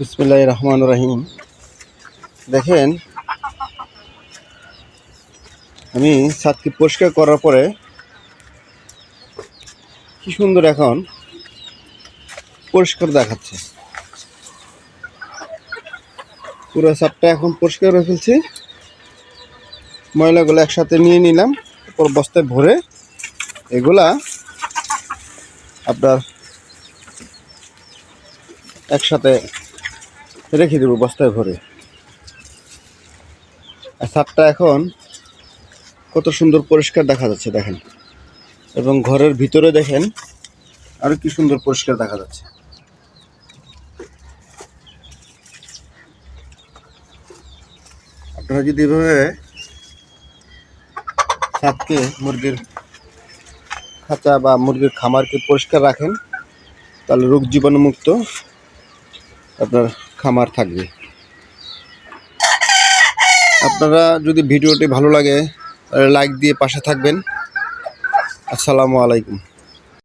বিসমুল্লাহ রহমান রহিম। দেখেন, আমি ছাদকে পরিষ্কার করার পরে কি সুন্দর এখন পরিষ্কার দেখাচ্ছে। পুরো ছাদটা এখন পরিষ্কার হয়ে ফেলছি। ময়লাগুলো একসাথে নিয়ে নিলাম, তারপর বস্তায় ভরে এগুলা আপনার একসাথে রেখে দেবো বস্তায় ভরে। আর ছাদটা এখন কত সুন্দর পরিষ্কার দেখা যাচ্ছে, দেখেন। এবং ঘরের ভিতরে দেখেন আরও কি সুন্দর পরিষ্কার দেখা যাচ্ছে। আপনারা যদি এভাবে ছাদকে, মুরগির খাঁচা বা মুরগির খামারকে পরিষ্কার রাখেন, তাহলে রোগ জীবাণুমুক্ত আপনার খামার থাকবে। আপনারা যদি ভিডিওটি ভালো লাগে লাইক দিয়ে পাশে থাকবেন। আসসালামু আলাইকুম।